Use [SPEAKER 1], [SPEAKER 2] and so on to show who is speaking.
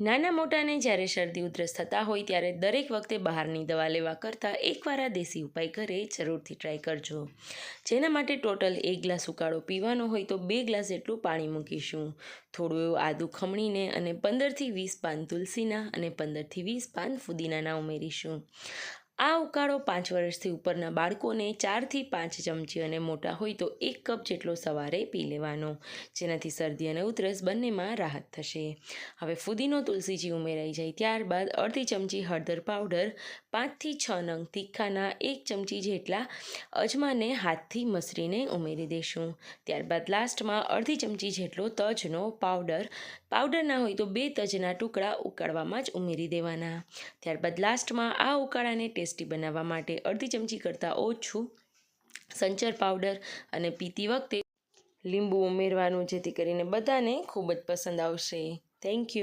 [SPEAKER 1] નાના મોટાને જ્યારે શરદી ઉધરસ થતા હોય ત્યારે દરેક વખતે બહારની દવા લેવા કરતાં એકવાર આ દેશી ઉપાય ઘરે જરૂરથી ટ્રાય કરજો. જેના માટે ટોટલ એક ગ્લાસ ઉકાળો પીવાનો હોય તો બે ગ્લાસ જેટલું પાણી મૂકીશું. થોડું એવું આદું ખમણીને અને પંદરથી વીસ પાન તુલસીના અને પંદરથી વીસ પાન ફુદીનાના ઉમેરીશું. આ ઉકાળો પાંચ વર્ષથી ઉપરના બાળકોને ચારથી પાંચ ચમચી અને મોટા હોય તો એક કપ જેટલો સવારે પી લેવાનો. જેનાથી શરદી અને ઉધરસ બંનેમાં રાહત થશે. હવે ફુદીનો તુલસીજી ઉમેરાઈ જાય ત્યારબાદ અડધી ચમચી હળદર પાવડર, પાંચથી છ નંગ તીખાના એક ચમચી જેટલા અજમાને હાથથી મસરીને ઉમેરી દઈશું ત્યારબાદ લાસ્ટમાં અડધી ચમચી જેટલો તજનો પાવડર પાવડર ના હોય તો બે તજના ટુકડા ઉકાળવામાં જ ઉમેરી દેવાના. ત્યારબાદ લાસ્ટમાં આ ઉકાળાને ટેસ્ટી બનાવવા માટે અડધી ચમચી કરતાં ઓછું સંચર પાવડર અને પીતી વખતે લીંબુ ઉમેરવાનું જેથી કરીને બધાને ખૂબ જ પસંદ આવશે. Thank you